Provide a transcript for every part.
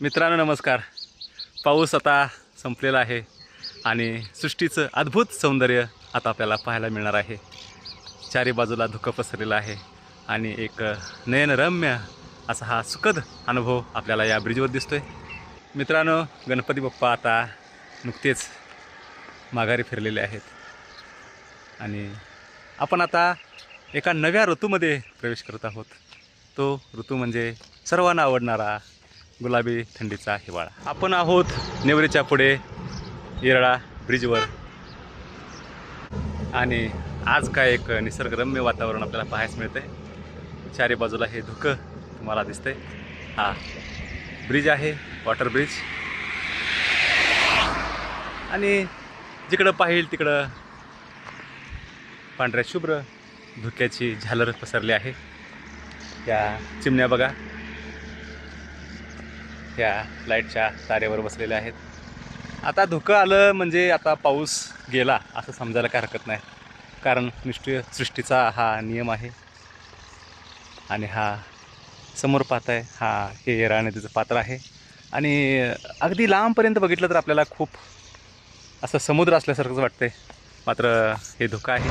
मित्रांनो नमस्कार. पाऊस आता संपलेला आहे आणि सृष्टीचं अद्भुत सौंदर्य आता आपल्याला पाहायला मिळणार आहे. चारी बाजूला धुकं पसरलेलं आहे आणि एक नयनरम्य असा हा सुखद अनुभव आपल्याला या ब्रिजवर दिसतो आहे मित्रांनो गणपती बाप्पा आता नुकतेच माघारी फिरलेले आहेत. आणि आपण आता एका नव्या ऋतूमध्ये प्रवेश करत आहोत. तो ऋतू म्हणजे सर्वांना आवडणारा गुलाबी थंडीचा हिवाळा. आपण आहोत नेवरीच्या पुढे येरळा ब्रिजवर. आणि आज काय एक निसर्गरम्य वातावरण आपल्याला पाहायला मिळतंय. चारी बाजूला हे धुकं तुम्हाला दिसतंय. हा ब्रिज आहे वॉटर ब्रिज. आणि जिकडं पाहिल तिकडं पांढऱ्या शुभ्र धुक्याची झालर पसरली आहे. त्या चिमण्या बघा. ह्या लाईटच्या तारेवर बसलेल्या आहेत. आता धुकं आलं म्हणजे आता पाऊस गेला असं समजायला काय हरकत नाही. कारण निष्ठीय सृष्टीचा हा नियम आहे. आणि हा समोर पाहताय हा हे येरा नदीचं पात्र आहे. आणि अगदी लांबपर्यंत बघितलं तर आपल्याला खूप असं समुद्र असल्यासारखंच वाटतंय. मात्र हे धुकं आहे.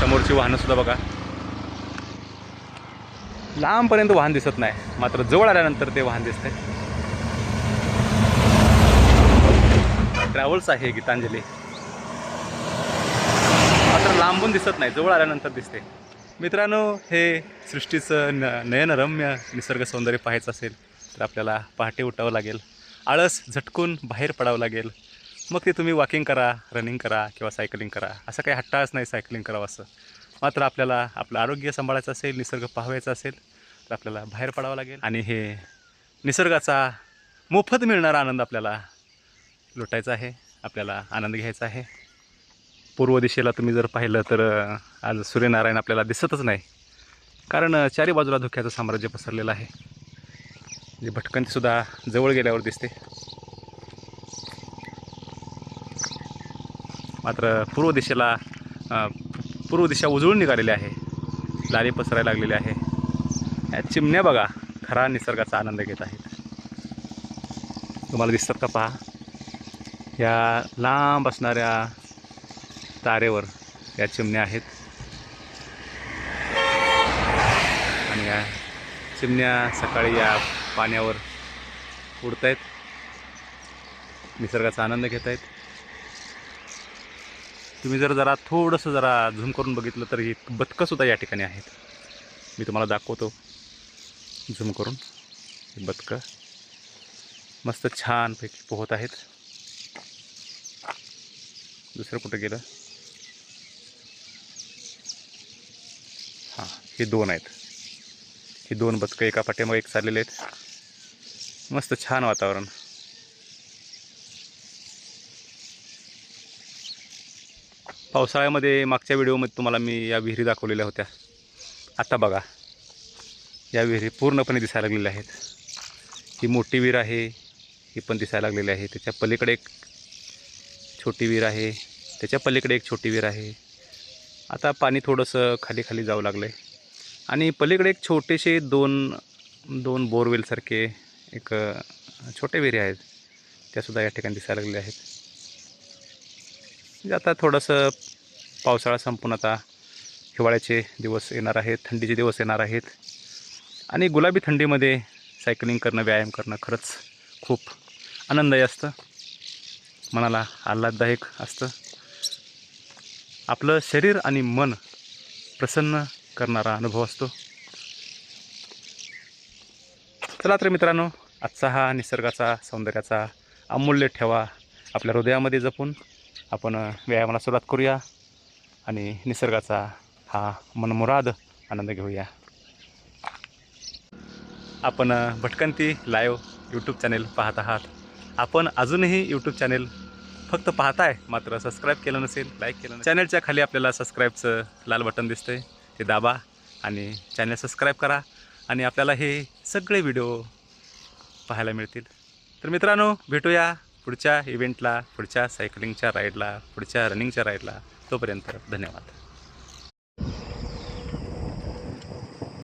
समोरची वाहनंसुद्धा बघा. लांबपर्यंत वाहन दिसत नाही. मात्र जवळ आल्यानंतर ते वाहन दिसतंय. ट्रॅव्हल्स आहे गीतांजली. मात्र लांबून दिसत नाही जवळ आल्यानंतर दिसते. मित्रांनो हे सृष्टीचं न नयनरम्य निसर्ग सौंदर्य पाहायचं असेल तर आपल्याला पहाटे उठावं लागेल. आळस झटकून बाहेर पडावं लागेल. मग ते तुम्ही वॉकिंग करा रनिंग करा किंवा सायकलिंग करा. असं काही हट्टाच नाही सायकलिंग करावं असं. मात्र आपल्याला आपलं आरोग्य सांभाळायचं असेल निसर्ग पाहायचा असेल तर आपल्याला बाहेर पडावं लागेल. आणि हे निसर्गाचा मोफत मिळणारा आनंद आपल्याला लुटायचं आहे आपल्याला आनंद घ्यायचा आहे. पूर्व दिशेला तुम्ही जर पाहिलं तर आज सूर्यनारायण आपल्याला दिसतच नाही. कारण चारी बाजूला धुक्याचं साम्राज्य पसरलेलं आहे. जे भटकंतीसुद्धा जवळ गेल्यावर दिसते. मात्र पूर्व दिशेला पूर्व दिशा उजळून निघालेली आहे. लाली पसरायला लागलेली आहे. या चिमण्या बघा खरा निसर्गाचा आनंद घेत आहेत. तुम्हाला दिसतात का पहा? या लांब असणाऱ्या तारेवर या चिमण्या आहेत. आणि या चिमण्या सकाळी या पाण्यावर उडत आहेत निसर्गाचा आनंद घेत आहेत तुम्ही जर जरा थोडंसं जरा झूम करून बघितलं तर ही बदकंसुद्धा या ठिकाणी आहेत. मी तुम्हाला दाखवतो. झूम करून. बदकं मस्त छानपैकी पोहत आहेत. दुसरं कुठं गेलं? हां हे दोन आहेत. हे दोन बदकं एका पाठीमागे एक चाललेले आहेत. मस्त छान वातावरण. पावसाळ्यामध्ये मागच्या व्हिडिओमध्ये तुम्हाला मी या विहिरी दाखवलेल्या होत्या. आता बघा या विहिरी पूर्णपणे दिसायला लागलेल्या आहेत. ही मोठी विहीर आहे ही पण दिसायला लागलेली आहे. त्याच्या पलीकडे एक छोटी विहीर आहे. त्याच्या पलीकडे एक छोटी विहीर आहे. आता पाणी थोडंसं खाली खाली जाऊ लागलं आहे आणि पलीकडे एक छोटेसे दोन दोन बोरवेलसारखे एक छोटे विहिरी आहेत. त्यासुद्धा या ठिकाणी दिसायला लागलेल्या आहेत. म्हणजे आता थोडंसं पावसाळा संपून आता हिवाळ्याचे दिवस येणार आहेत थंडीचे दिवस येणार आहेत. आणि गुलाबी थंडीमध्ये सायकलिंग करणं व्यायाम करणं खरंच खूप आनंददायी असतं. मनाला आल्हाददायक असतं. आपलं शरीर आणि मन प्रसन्न करणारा अनुभव असतो. चला तर मित्रांनो आजचा हा निसर्गाचा सौंदर्याचा अमूल्य ठेवा आपल्या हृदयामध्ये जपून आपण व्यायामाला सुरुवात करूया आणि निसर्गाचा हा मनमुराद आनंद घेऊया. आपण भटकंती लाईव्ह यूट्यूब चॅनेल पाहत आहात. आपण अजूनही यूट्यूब चॅनेल फक्त पाहताय मात्र सबस्क्राईब केलं नसेल लाईक केलं नसेल. चॅनलच्या खाली आपल्याला सबस्क्राईबचं लाल बटन दिसतंय ते दाबा आणि चॅनल सबस्क्राईब करा आणि आपल्याला हे सगळे व्हिडिओ पाहायला मिळतील. तर मित्रांनो भेटूया पुढच्या इव्हेंटला पुढच्या सायकलिंगच्या राईडला पुढच्या रनिंगच्या राईडला तोपर्यंत धन्यवाद.